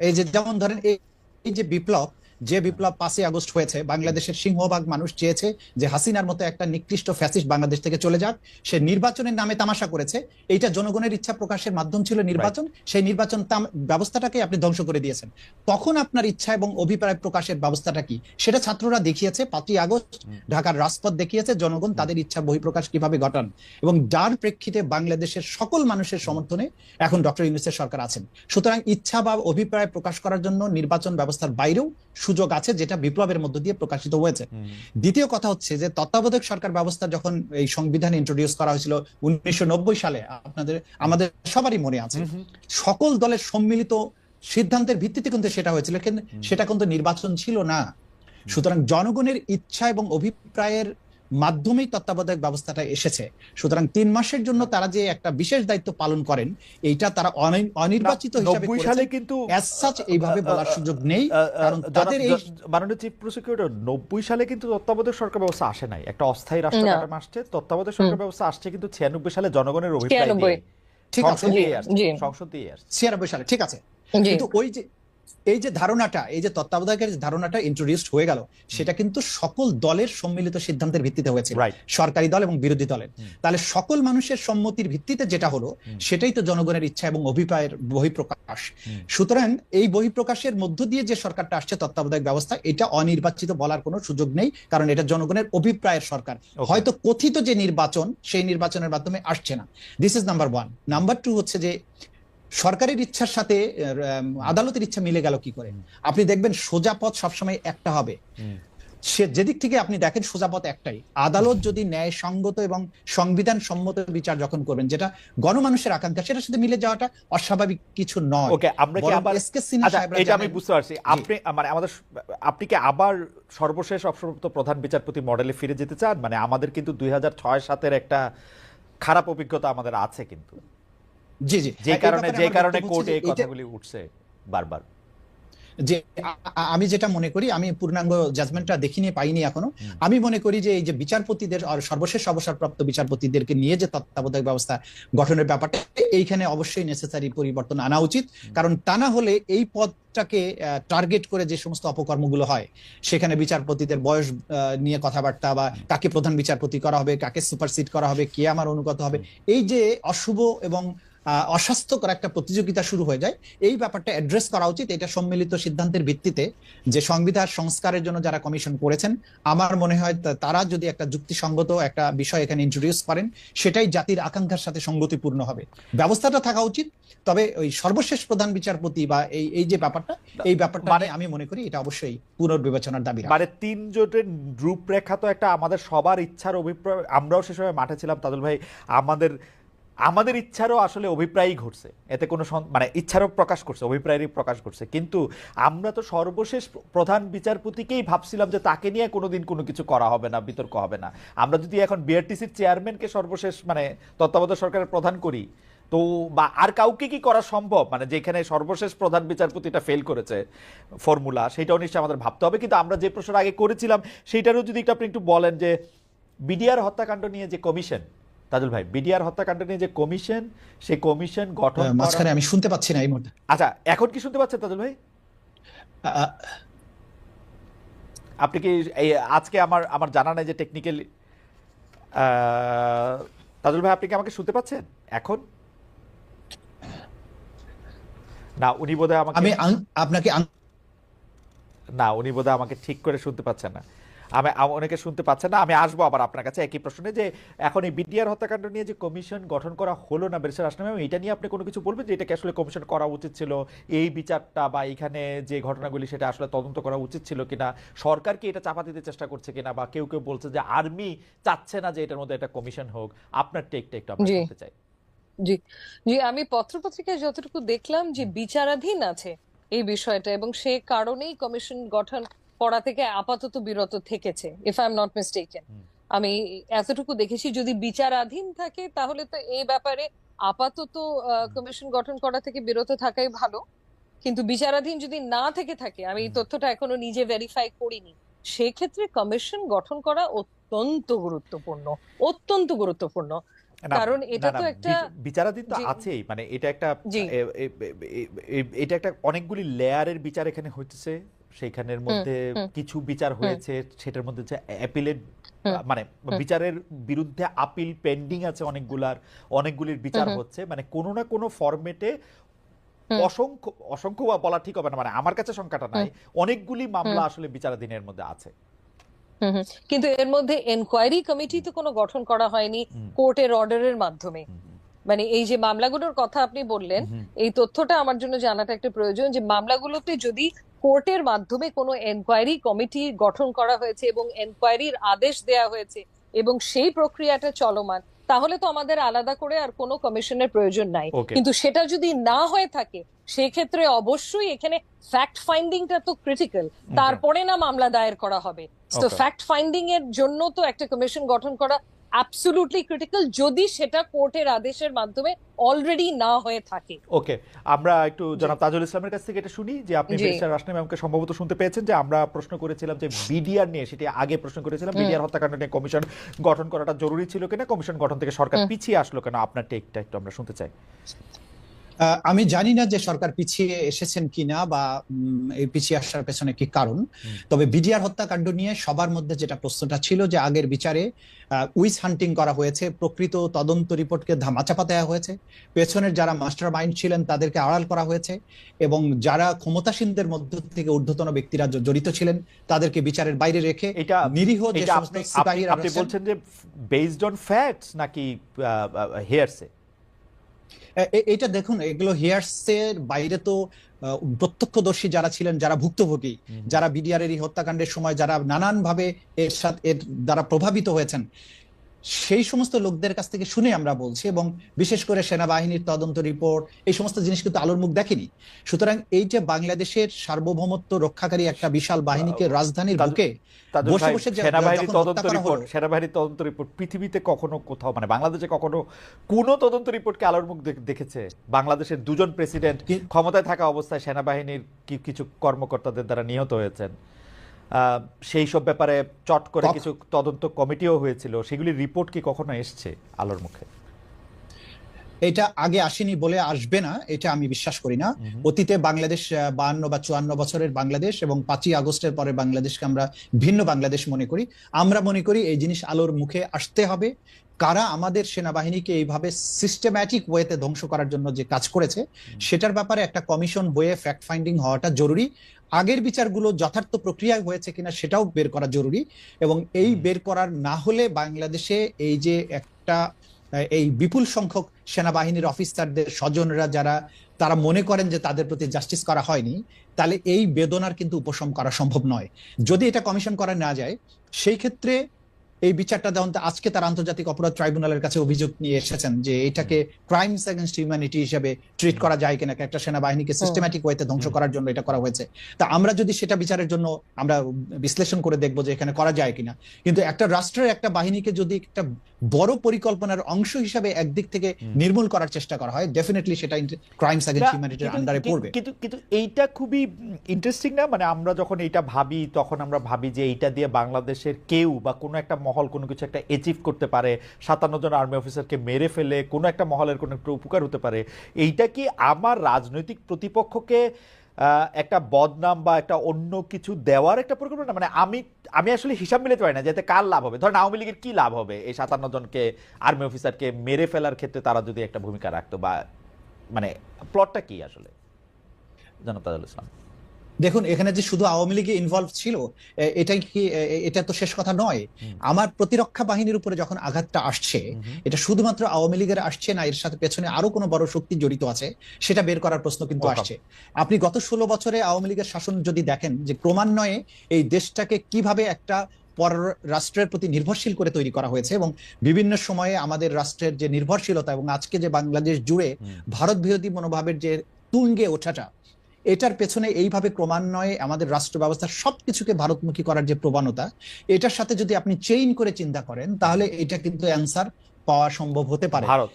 এই যে যেমন ধরেন এই যে বিপ্লব যে বিপ্লব পাঁচই আগস্ট হয়েছে বাংলাদেশের সিংহভাগ মানুষ চেয়েছে যে হাসিনার মতো একটা নিকৃষ্ট ফ্যাসিস্ট বাংলাদেশ থেকে চলে যাক। সে নির্বাচনের নামে তামাশা করেছে। এইটা জনগণের ইচ্ছা প্রকাশের মাধ্যম ছিল নির্বাচন। সেই নির্বাচন ব্যবস্থাটাকে আপনি ধ্বংস করে দিয়েছেন। তখন আপনার ইচ্ছা এবং অভিপ্রায় প্রকাশের ব্যবস্থাটা কি? সেটা ছাত্ররা দেখিয়েছে পাঁচই আগস্ট। ঢাকার রাজপথ দেখিয়েছে জনগণ তাদের ইচ্ছা বহিঃপ্রকাশ কীভাবে ঘটান। এবং যার প্রেক্ষিতে বাংলাদেশের সকল মানুষের সমর্থনে এখন ডক্টর ইউনুসের সরকার আছেন। সুতরাং ইচ্ছা বা অভিপ্রায় প্রকাশ করার জন্য নির্বাচন ব্যবস্থার বাইরেও সুযোগ আছে যেটা বিপ্লবের মধ্য দিয়ে প্রকাশিত হয়েছে। দ্বিতীয় কথা হচ্ছে যে তত্ত্বাবধায়ক সরকার ব্যবস্থা যখন এই সংবিধান ইন্ট্রোডিউস করা হয়েছিল উনিশশো নব্বই সালে আপনাদের আমাদের সবারই মনে আছে। সকল দলের সম্মিলিত সিদ্ধান্তের ভিত্তিতে কিন্তু সেটা হয়েছিল কিন্তু সেটা কিন্তু নির্বাচন ছিল না। সুতরাং জনগণের ইচ্ছা এবং অভিপ্রায়ের মাধ্যমেই তত্ত্বাবধায়ক ব্যবস্থাটা এসেছে। সুতরাং তিন মাসের জন্য তারা যে একটা বিশেষ দায়িত্ব পালন করেন এইটা তারা অনির্বাচিত হিসাবে নব্বই সালে কিন্তু এইভাবে বলার সুযোগ নেই কারণ তাদের এই মাননীয় চিফ প্রসিকিউটর নব্বই সালে কিন্তু তত্ত্বাবধায়ক সরকার ব্যবস্থা আসে নাই। একটা অস্থায়ী রাষ্ট্র। কাঠামো আসছে তত্ত্বাবধায়ক সরকার ব্যবস্থা আসছে কিন্তু ছিয়ানব্বই সালে জনগণের অভিপ্রায় ঠিক আছে। সংসদ দিয়ে আসছে ছিয়ানব্বই সালে ঠিক আছে। কিন্তু ওই যে এই যে ধারণাটা এই যে তত্ত্বাবধায়কের ধারণাটা ইন্ট্রোডিউসড হয়ে গেল সেটা কিন্তু সকল দলের সম্মিলিত সিদ্ধান্তের ভিত্তিতে হয়েছে। সরকারি দল এবং বিরোধী দলের। তাহলে সকল মানুষের সম্মতির ভিত্তিতে যেটা হলো সেটাই তো জনগণের ইচ্ছা এবং অভিপ্রায়ের বহিঃপ্রকাশ। সুতরাং এই বহিঃপ্রকাশের মধ্য দিয়ে যে সরকারটা আসছে তত্ত্বাবধায়ক ব্যবস্থা এটা অনির্বাচিত বলার কোনো সুযোগ নেই কারণ এটা জনগণের অভিপ্রায়ের সরকার। হয়তো কথিত যে নির্বাচন সেই নির্বাচনের মাধ্যমে আসছে না। This is number one number two হচ্ছে যে সরকারের ইচ্ছার সাথে আদালতের ইচ্ছা মিলে গেল কি করে? আপনি দেখবেন সোজা পথ সবসময় একটা হবে। সে যেদিক থেকে আপনি দেখেন সোজা পথ একটাই। আদালত যদি ন্যায় সঙ্গত এবং সংবিধান সম্মত বিচার যখন করবেন যেটা গণমানুষের আকাঙ্ক্ষা সেটার সাথে মিলে যাওয়াটা অস্বাভাবিক কিছু নয়। ওকে আমরা কি আবার সিনহা আচ্ছা এটা আমি বুঝতে পারছি। আপনি মানে আমাদের আপনি কি আবার সর্বশেষ অবসরপ্রাপ্ত প্রধান বিচারপতি মডেলে ফিরে যেতে চান? মানে আমাদের কিন্তু দুই হাজার ছয় সাতের একটা খারাপ অভিজ্ঞতা আমাদের আছে কিন্তু। জি জি। যে কারণে যে কারণে কোর্টে এই কথাগুলি উঠছে বারবার। যে আমি যেটা মনে করি আমি পূর্ণাঙ্গ জাজমেন্টটা দেখিনি পাইনি এখনও। আমি মনে করি যে এই যে বিচারপতিদের আর সর্বশেষ অবসরপ্রাপ্ত বিচারপতিদেরকে নিয়ে যে তত্ত্বাবধায়ক ব্যবস্থা গঠনের ব্যাপারটা এইখানে অবশ্যই নেসেসারি পরিবর্তন আনা উচিত। কারণ তা না হলে এই পদটাকে টার্গেট করে যে সমস্ত অপকর্মগুলো হয় সেখানে বিচারপতিদের বয়স নিয়ে কথাবার্তা বা কাকে প্রধান বিচারপতি করা হবে কাকে সুপারসিড করা হবে কে আমার অনুগত হবে এই যে অশুভ এবং অস্বাস্থ্যকর একটা প্রতিযোগিতা শুরু হয়ে যায়। এই ব্যাপারটা অ্যাড্রেস করা উচিত। এটা সম্মিলিত সিদ্ধান্তের ভিত্তিতে যে সংবিধান সংস্কারের জন্য যারা কমিশন করেছেন আমার মনে হয় তারা যদি একটা যুক্তিসঙ্গত একটা বিষয় এখানে ইন্ট্রোডিউস করেন সেটাই জাতির আকাঙ্ক্ষার সাথে সঙ্গতিপূর্ণ হবে। ব্যবস্থাটা থাকা উচিত তবে ওই সর্বশেষ প্রধান বিচারপতি বা এই এই যে ব্যাপারটা এই ব্যাপারটা মানে- আমি মনে করি এটা অবশ্যই পুনর্বিবেচনার দাবি। মানে তিন জোটের রূপরেখা তো একটা আমাদের সবার ইচ্ছার অভিপ্রায় আমরাও সে সময় মাঠে ছিলাম। তাদুল ভাই আমাদের আমাদের ইচ্ছারও আসলে অভিপ্রায়ই ঘটছে। এতে কোনো মানে ইচ্ছারও প্রকাশ করছে, অভিপ্রায়েরই প্রকাশ করছে কিন্তু আমরা তো সর্বশেষ প্রধান বিচারপতিকেই ভাবছিলাম যে তাকে নিয়ে কোনো দিন কোনো কিছু করা হবে না, বিতর্ক হবে না। আমরা যদি এখন বিআরটিসির চেয়ারম্যানকে সর্বশেষ মানে তত্ত্বাবধায়ক সরকারের প্রধান করি, তো বা আর কাউকে কি করা সম্ভব? মানে যেখানে সর্বশেষ প্রধান বিচারপতিটা ফেল করেছে ফর্মুলা সেটাও নিশ্চয়ই আমাদের ভাবতে হবে। কিন্তু আমরা যে প্রশ্নটা আগে করেছিলাম সেইটারও যদি একটু আপনি একটু বলেন যে, বিডিআর হত্যাকাণ্ড নিয়ে যে কমিশন তাজুল ভাই বিডিআর হত্যাকাণ্ড নিয়ে যে কমিশন সেই কমিশন গঠন মাঝখানে আমি শুনতে পাচ্ছি না এই মুহূর্তে। আচ্ছা এখন কি শুনতে পাচ্ছেন তাজুল ভাই? আপনি কি এই আজকে আমার আমার জানা নাই যে টেকনিক্যাল তাজুল ভাই আপনি কি আমাকে শুনতে পাচ্ছেন? এখন? না উনি বোধহয় আমাকে আমি আপনাকে না উনি বোধহয় আমাকে ঠিক করে শুনতে পাচ্ছেন না। আমি অনেকে শুনতে পাচ্ছেন না আমি আসব আবার আপনার কাছে একই প্রশ্নে যে এখন এই বিডিআর হত্যাকাণ্ড নিয়ে যে কমিশন গঠন করা হলো না বেরসার আসলাম এটা নিয়ে আপনি কোনো কিছু বলবেন যে এটাকে আসলে কমিশন করা উচিত ছিল? এই বিচারটা বা এখানে যে ঘটনাগুলি সেটা আসলে তদন্ত করা উচিত ছিল কিনা? সরকার কি এটা চাপা দিতে চেষ্টা করছে কিনা? বা কেউ কেউ বলছে যে আর্মি চাচ্ছে না যে এটার মধ্যে একটা কমিশন হোক। আপনার টেকটা একটু আমরা জি। শুনতে চাই। জি। জি আমি পত্রপত্রিকায় যতটুকু দেখলাম যে বিচারাধীন আছে এই বিষয়টা এবং সে কারণেই কমিশন গঠন করা থেকে আপাতত বিরত থেকেছে if I am not mistaken আমি এতটুকু দেখেছি যদি বিচারাধীন থাকে তাহলে তো এই ব্যাপারে আপাতত কমিশন গঠন করা থেকে বিরত থাকাই ভালো। কিন্তু বিচারাধীন যদি না থেকে থাকে আমি এই তথ্যটা এখনও নিজে ভেরিফাই করিনি সেক্ষেত্রে কমিশন গঠন করা অত্যন্ত গুরুত্বপূর্ণ অত্যন্ত গুরুত্বপূর্ণ। কারণ এটা তো একটা বিচ- বিচারাধীন তো আছেই মানে এটা একটা এটা একটা অনেকগুলি লেয়ারের বিচার এখানে হচ্ছে সেইখানের মধ্যে কিছু বিচার হয়েছে সেটার মধ্যে যে অ্যাপিলের মানে বিচারের বিরুদ্ধে আপিল পেন্ডিং আছে অনেকগুলার অনেকগুলির বিচার। হচ্ছে। মানে কোনো না কোনো ফরম্যাটে অসংখ্য অসংখ্য বা বলা ঠিক হবে না। মানে আমার কাছে সংখ্যাটা নাই। অনেকগুলি মামলা আসলে বিচারাধীনের মধ্যে আছে। কিন্তু এর মধ্যে এনকোয়ারি কমিটি তো কোনো গঠন করা হয়নি কোর্টের অর্ডারের মাধ্যমে। মানে এই যে মামলাগুলোর কথা আপনি বললেন এই তথ্যটা আমার জন্য জানাটা একটা প্রয়োজন যে মামলাগুলোতে যদি কোর্টের মাধ্যমে কোনো এনকোয়ারি কমিটি গঠন করা হয়েছে এবং এনকোয়ারির আদেশ দেয়া হয়েছে এবং সেই প্রক্রিয়াটা চলমান তাহলে তো আমাদের আলাদা করে আর কোনো কমিশনের প্রয়োজন নাই। কিন্তু সেটা যদি না হয়ে থাকে সেক্ষেত্রে অবশ্যই এখানে ফ্যাক্ট ফাইন্ডিংটা তো ক্রিটিক্যাল তারপরে না মামলা দায়ের করা হবে। তো ফ্যাক্ট ফাইন্ডিং এর জন্য তো একটা কমিশন গঠন করা অ্যাবসলুটলি ক্রিটিক্যাল যদি সেটা কোর্টের আদেশের মাধ্যমে অলরেডি না হয়ে থাকে। ওকে আমরা একটু জনাব তাজুল ইসলামের কাছ থেকে এটা শুনি যে আপনি মিস্টার ব্যারিস্টার রাশনা ম্যামকে সম্ভবত শুনতে পেয়েছেন যে আমরা প্রশ্ন করেছিলাম যে বিডিআর নিয়ে সেটি আগে প্রশ্ন করেছিলাম বিডিআর হত্যাকাণ্ড নিয়ে কমিশন গঠন করাটা জরুরি ছিল কিনা কমিশন গঠন থেকে সরকার পিছিয়ে আসলো কেন? আপনার টেকটা একটু আমরা শুনতে চাই। আমি জানি না যে সরকার পিছিয়ে এসেছেন কিনা বা এই পিছিয়ে আসার পেছনে কি কারণ। তবে বিডিআর হত্যাকাণ্ড নিয়ে সবার মধ্যে যেটা প্রশ্নটা ছিল যে আগের বিচারে উইস হান্টিং করা হয়েছে প্রকৃত তদন্ত রিপোর্টকে ধামাচাপা দেওয়া হয়েছে। পেছনের যারা মাস্টার মাইন্ড ছিলেন তাদেরকে আড়াল করা হয়েছে এবং যারা ক্ষমতাসীনদের মধ্য থেকে ঊর্ধ্বতন ব্যক্তিরা জড়িত ছিলেন তাদেরকে বিচারের বাইরে রেখে এটা নিরীহ যে সমস্ত আপনি বলছেন যে বেসড অন ফ্যাক্টস নাকি হেয়ারসে এটা দেখুন এগুলো হেয়ারসের বাইরে তো প্রত্যক্ষদর্শী যারা ছিলেন যারা ভুক্তভোগী যারা বিডিআর এর হত্যাকাণ্ডের সময় যারা নানানভাবে এর সাথে এর দ্বারা প্রভাবিত হয়েছেন সেই সমস্ত লোকদের কাছ থেকে শুনে আমরা বলছি এবং বিশেষ করে সেনাবাহিনীর তদন্ত রিপোর্ট এই সমস্ত জিনিস কিন্তু আলোর মুখ দেখেনি। সুতরাং এই যে বাংলাদেশের সার্বভৌমত্ব রক্ষাকারী একটা বিশাল বাহিনীকে রাজধানীর বুকে বসে বসে সেনাবাহিনীর তদন্ত রিপোর্ট সেনাবাহিনীর তদন্ত রিপোর্ট পৃথিবীতে কখনো কোথাও মানে বাংলাদেশে কখনো কোনো তদন্ত রিপোর্টকে আলোর মুখ দেখেছে? বাংলাদেশের দুজন প্রেসিডেন্ট ক্ষমতায় থাকা অবস্থায় সেনাবাহিনীর কিছু কর্মকর্তাদের দ্বারা নিহত হয়েছেন? সেই সব ব্যাপারে চট করে কিছু তদন্ত কমিটিও হয়েছিল। সেগুলির রিপোর্ট কি কখনো এসছে আলোর মুখে? এটা আগে আসেনি বলে আসবে না এটা আমি বিশ্বাস করি না। অতীতে বাংলাদেশ বাহান্ন বা চুয়ান্ন বছরের বাংলাদেশ এবং পাঁচই আগস্টের পরে বাংলাদেশকে আমরা ভিন্ন বাংলাদেশ মনে করি। আমরা মনে করি এই জিনিস আলোর মুখে আসতে হবে। কারা আমাদের সেনাবাহিনীকে এইভাবে সিস্টেম্যাটিক ওয়েতে ধ্বংস করার জন্য যে কাজ করেছে সেটার ব্যাপারে একটা কমিশন হয়ে ফ্যাক্ট ফাইন্ডিং হওয়াটা জরুরি। আগের বিচারগুলো যথার্থ প্রক্রিয়ায় হয়েছে কিনা সেটাও বের করা জরুরি এবং এই বের করার না হলে বাংলাদেশে এই যে একটা এই বিপুল সংখ্যক সেনাবাহিনীর অফিসারদের স্বজনরা যারা, তারা মনে করেন যে তাদের প্রতি জাস্টিস করা হয়নি, তাহলে এই বেদনার কিন্তু উপশম করা সম্ভব নয়। যদি এটা কমিশন করা না যায়, সেই ক্ষেত্রে এই বিচারটা যেমন আজকে তার আন্তর্জাতিক অপরাধ ট্রাইব্যুনালের কাছে অভিযোগ নিয়ে এসেছেন যে এটাকে ক্রাইমস এগেনস্ট হিউম্যানিটি হিসেবে ট্রিট করা যায় কিনা একটা সেনাবাহিনীকে সিস্টেম্যাটিক ওয়েতে ধ্বংস করার জন্য এটা করা হয়েছে। তা আমরা যদি সেটা বিচারের জন্য আমরা বিশ্লেষণ করে দেখব যে এখানে করা যায় কিনা। কিন্তু একটা রাষ্ট্রের একটা বাহিনীকে যদি একটা বড় পরিকল্পনার অংশ হিসাবে একদিক থেকে নির্মূল করার চেষ্টা করা হয় ডেফিনেটলি সেটা ক্রাইমস এগেনস্ট হিউম্যানিটির আন্ডারে পড়বে। কিন্তু কিন্তু এইটা খুবই ইন্টারেস্টিং না? মানে আমরা যখন এইটা ভাবি তখন আমরা ভাবি যে এইটা দিয়ে বাংলাদেশের কেউ বা কোনো একটা মহল কোনো কিছু একটা অ্যাচিভ করতে পারে, সাতান্ন জন আর্মি অফিসারকে মেরে ফেলে, কোনো একটা মহলের কোনো একটা উপকার হতে পারে, এইটা কি আমার রাজনৈতিক প্রতিপক্ষকে একটা বদনাম বা একটা অন্য কিছু দেওয়ার একটা পরিকল্পনা? মানে আমি আমি আসলে হিসাব মিলাতে পারি না যাতে কার লাভ হবে। ধরেন আওয়ামী লীগের কি লাভ হবে? এই সাতান্ন জনকে আর্মি অফিসারকে মেরে ফেলার ক্ষেত্রে তারা যদি একটা ভূমিকা রাখতো বা মানে প্লটটা কি আসলে? জনাব তাজুল ইসলাম। দেখুন এখানে যে শুধু আওয়ামী লীগে ইনভলভ ছিল এটাই কি এটা তো শেষ কথা নয়। আমার প্রতিরক্ষা বাহিনীর উপরে যখন আঘাতটা আসছে এটা শুধুমাত্র আওয়ামী লীগের আসছে না এর সাথে পেছনে আরও কোনো বড় শক্তি জড়িত আছে সেটা বের করার প্রশ্ন কিন্তু আসছে। আপনি গত ষোলো বছরে আওয়ামী লীগের শাসন যদি দেখেন যে ক্রমান্বয়ে এই দেশটাকে কীভাবে একটা পর রাষ্ট্রের প্রতি নির্ভরশীল করে তৈরি করা হয়েছে এবং বিভিন্ন সময়ে আমাদের রাষ্ট্রের যে নির্ভরশীলতা এবং আজকে যে বাংলাদেশ জুড়ে ভারত বিরোধী মনোভাবের যে তুঙ্গে ওঠাটা এটার পেছনে এইভাবে ক্রমান্বয়ে আমাদের রাষ্ট্র ব্যবস্থার সবকিছুকে ভারতমুখী করার যে প্রবণতা, এটার সাথে যদি আপনি চেইন করে চিন্তা করেন, তাহলে এটা কিন্তু অ্যান্সার পাওয়া সম্ভব হতে পারে। ভারত।